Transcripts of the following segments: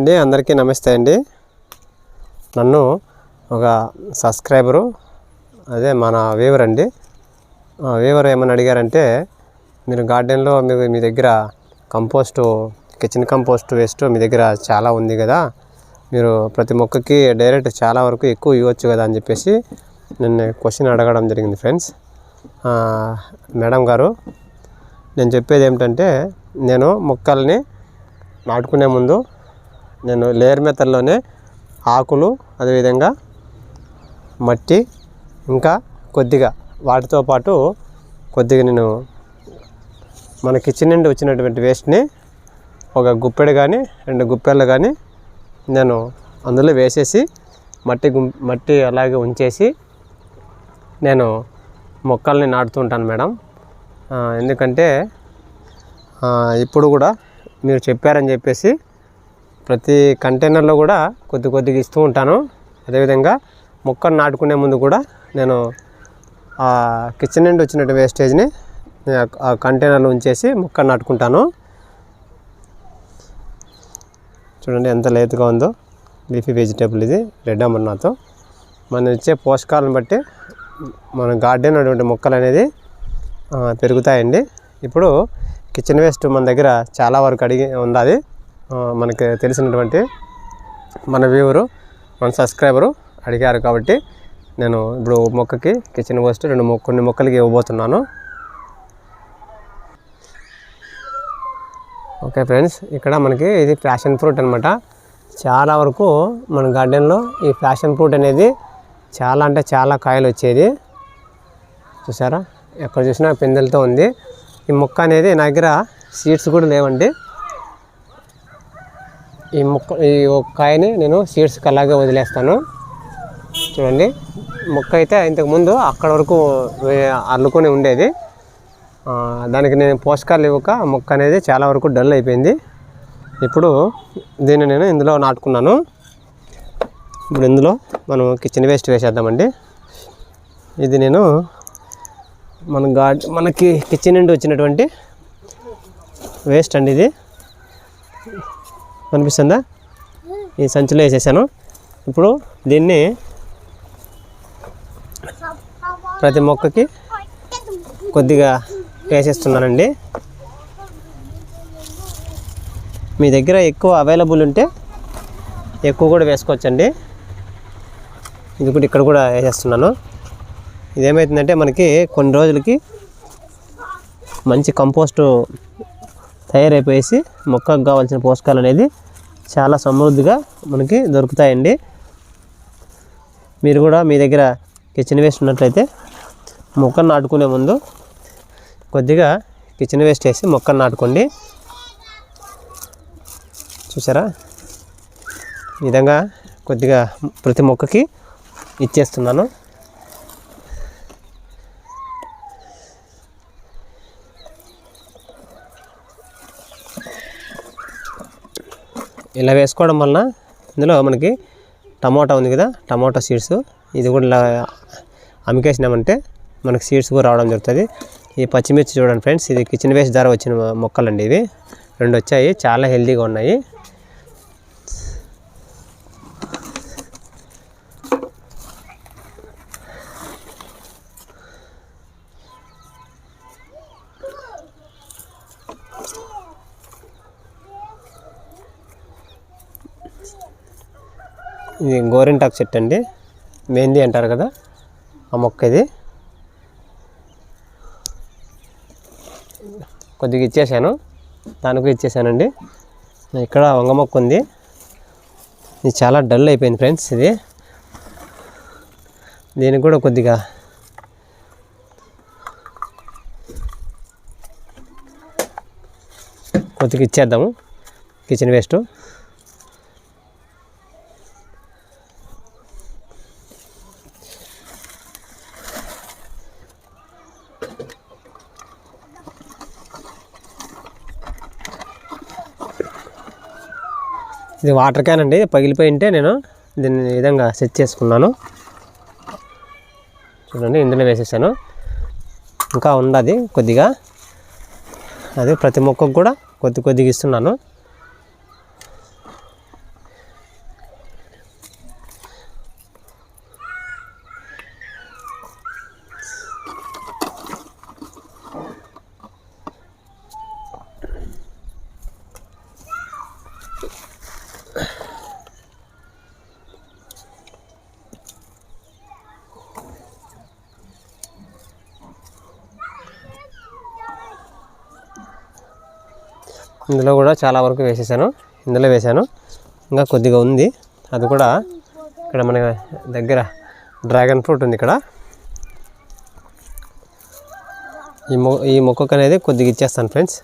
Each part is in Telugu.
అండి అందరికీ నమస్తే అండి. నన్ను ఒక సబ్స్క్రైబరు అదే మన వీవర్ అండి. వీవర్ ఏమని అడిగారంటే మీరు గార్డెన్లో మీరు మీ దగ్గర కంపోస్టు కిచెన్ కంపోస్ట్ వేస్ట్ మీ దగ్గర చాలా ఉంది కదా. మీరు ప్రతి మొక్కకి డైరెక్ట్ చాలా వరకు ఎక్కువ ఇవ్వచ్చు కదా అని చెప్పేసి నిన్న క్వశ్చన్ అడగడం జరిగింది ఫ్రెండ్స్. మేడం గారు నేను చెప్పేది ఏమిటంటే నేను మొక్కల్ని నాటుకునే ముందు నేను లేయర్ మెథడ్లోనే ఆకులు అదేవిధంగా మట్టి ఇంకా కొద్దిగా వాటితో పాటు కొద్దిగా నేను మన కిచెన్ నుండి వచ్చినటువంటి వేస్ట్ని ఒక గుప్పెడు కానీ రెండు గుప్పెళ్ళు కానీ నేను అందులో వేసేసి మట్టి గుం మట్టి అలాగే ఉంచేసి నేను మొక్కల్ని నాటుతూ ఉంటాను మేడం. ఎందుకంటే ఇప్పుడు కూడా మీరు చెప్పారని చెప్పేసి ప్రతి కంటైనర్లో కూడా కొద్ది కొద్దిగా ఇస్తూ ఉంటాను. అదేవిధంగా మొక్కను నాటుకునే ముందు కూడా నేను ఆ కిచెన్ నుండి వచ్చినట్టు వేస్టేజ్ని నేను ఆ- కంటైనర్లో ఉంచేసి మొక్కను నాటుకుంటాను. చూడండి ఎంత లేతుగా ఉందో. లీఫీ వెజిటేబుల్ ఇది రెడ్ అమర్నాథ్ మనం ఇచ్చే పోషకాలను బట్టి మన గార్డెన్ అటువంటి మొక్కలు అనేది పెరుగుతాయండి. ఇప్పుడు కిచెన్ వేస్ట్ మన దగ్గర చాలా వరకు అడిగి ఉంది మనకి తెలిసినటువంటి మన వ్యూవరు మన సబ్స్క్రైబరు అడిగారు కాబట్టి నేను ఇప్పుడు మొక్కకి కిచెన్ వేస్ట్ రెండు మొక్క కొన్ని మొక్కలకి ఇవ్వబోతున్నాను. ఓకే ఫ్రెండ్స్ ఇక్కడ మనకి ఇది ప్యాషన్ ఫ్రూట్ అనమాట చాలా వరకు మన గార్డెన్లో ఈ ప్యాషన్ ఫ్రూట్ అనేది చాలా అంటే చాలా కాయలు వచ్చేది. చూసారా? ఎక్కడ చూసినా పిందెలతో ఉంది. ఈ మొక్క అనేది నా దగ్గర సీడ్స్ కూడా లేవండి. ఈ మొక్క ఈ కాయని నేను సీడ్స్కి అలాగే వదిలేస్తాను. చూడండి. మొక్క అయితే ఇంతకుముందు అక్కడ వరకు అల్లుకొని ఉండేది. దానికి నేను పోషకాలు ఇవ్వక మొక్క అనేది చాలా వరకు డల్ అయిపోయింది. ఇప్పుడు దీన్ని నేను ఇందులో నాటుకున్నాను. ఇప్పుడు ఇందులో మనం కిచెన్ వేస్ట్ వేసేద్దామండి. ఇది నేను మన గార్డ్ మనకి కిచెన్ నుండి వచ్చినటువంటి వేస్ట్ అండి ఇది. కనిపిస్తుందా? ఈ సంచిలో వేసేసాను. ఇప్పుడు దీన్ని ప్రతి మొక్కకి కొద్దిగా వేసేస్తున్నానండి. మీ దగ్గర ఎక్కువ అవైలబుల్ ఉంటే ఎక్కువ కూడా వేసుకోవచ్చండి. ఇది కూడా ఇక్కడ కూడా వేసేస్తున్నాను. ఇదేమవుతుందంటే మనకి కొన్ని రోజులకి మంచి కంపోస్టు తయారైపోయేసి మొక్కకు కావాల్సిన పోషకాలు అనేది చాలా సమృద్ధిగా మనకి దొరుకుతాయండి. మీరు కూడా మీ దగ్గర కిచెన్ వేస్ట్ ఉన్నట్లయితే మొక్కను నాటుకునే ముందు కొద్దిగా కిచెన్ వేస్ట్ వేసి మొక్కను నాటుకోండి. చూసారా? ఈ విధంగా కొద్దిగా ప్రతి మొక్కకి ఇచ్చేస్తున్నాను. ఇలా వేసుకోవడం వలన ఇందులో మనకి టమోటా ఉంది కదా టమోటా సీడ్స్. ఇది కూడా ఇలా అమ్మికేసినామంటే మనకి సీడ్స్ కూడా రావడం జరుగుతుంది. ఈ పచ్చిమిర్చి చూడండి ఫ్రెండ్స్ ఇది కిచెన్ వేస్ట్ ద్వారా వచ్చిన మొక్కలండి ఇవి. రెండు వచ్చాయి చాలా హెల్తీగా ఉన్నాయి. ఇది గోరింటాకు చెట్టు అండి. మెహందీ అంటారు కదా ఆ మొక్క ఇది కొద్దిగా ఇచ్చేసాను. దానికి ఇచ్చేసానండి. ఇక్కడ వంగ మొక్క ఉంది. ఇది చాలా డల్ అయిపోయింది ఫ్రెండ్స్ ఇది. దీనికి కూడా కొద్దిగా కొద్దిగా ఇచ్చేద్దాము. Kitchen waste. ఇది వాటర్ క్యాన్ అండి. పగిలిపోయి ఉంటే నేను దీన్ని విధంగా సెట్ చేసుకున్నాను. చూడండి ఇందులో వేసేసాను. ఇంకా ఉండదు కొద్దిగా. అది ప్రతి మొక్కకు కూడా కొద్ది కొద్దిగా ఇస్తున్నాను. ఇందులో కూడా చాలా వరకు వేసేసాను. ఇందులో వేసాను. ఇంకా కొద్దిగా ఉంది. అది కూడా ఇక్కడ మన దగ్గర డ్రాగన్ ఫ్రూట్ ఉంది ఇక్కడ. ఈ మొ ఈ మొక్కకు అనేది కొద్దిగా ఇచ్చేస్తాను ఫ్రెండ్స్.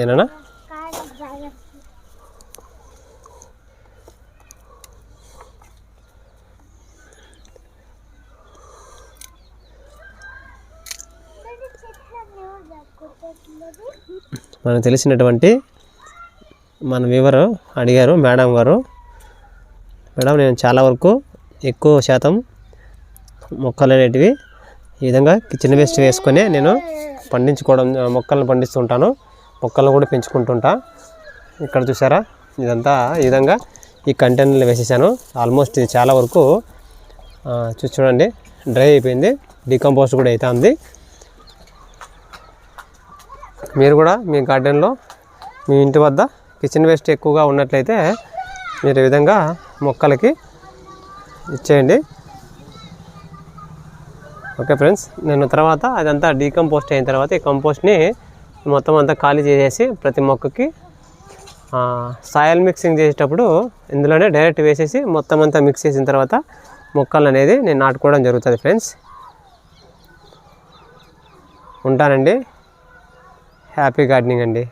ఏనా కాయ డ్రాగన్ ఫ్రూట్ ఇది చెట్లన్నీ దక్కుతుంది మనకు తెలిసినటువంటి మన వివరు అడిగారు మేడం గారు. మేడం నేను చాలా వరకు ఎక్కువ శాతం మొక్కలు అనేటివి ఈ విధంగా కిచెన్ వేస్ట్ వేసుకొని నేను పండించుకోవడం మొక్కలను పండిస్తుంటాను. మొక్కలను కూడా పెంచుకుంటుంటా. ఇక్కడ చూసారా ఇదంతా ఈ విధంగా ఈ కంటైనర్లు వేసేసాను. ఆల్మోస్ట్ ఇది చాలా వరకు చూ చూడండి డ్రై అయిపోయింది. డీకంపోస్ట్ కూడా అవుతుంది మీరు కూడా మీ గార్డెన్లో మీ ఇంటి వద్ద కిచెన్ వేస్ట్ ఎక్కువగా ఉన్నట్లయితే మీరు ఈ విధంగా మొక్కలకి ఇచ్చేయండి. ఓకే ఫ్రెండ్స్ నేను తర్వాత అదంతా డీకంపోస్ట్ అయిన తర్వాత ఈ కంపోస్ట్ని మొత్తం అంతా ఖాళీ చేసేసి ప్రతి మొక్కకి సాయిల్ మిక్సింగ్ చేసేటప్పుడు ఇందులోనే డైరెక్ట్ వేసేసి మొత్తం అంతా మిక్స్ చేసిన తర్వాత మొక్కలు అనేది నేను నాటుకోవడం జరుగుతుంది ఫ్రెండ్స్. ఉంటానండి. హ్యాపీ గార్డెనింగ్ అండి.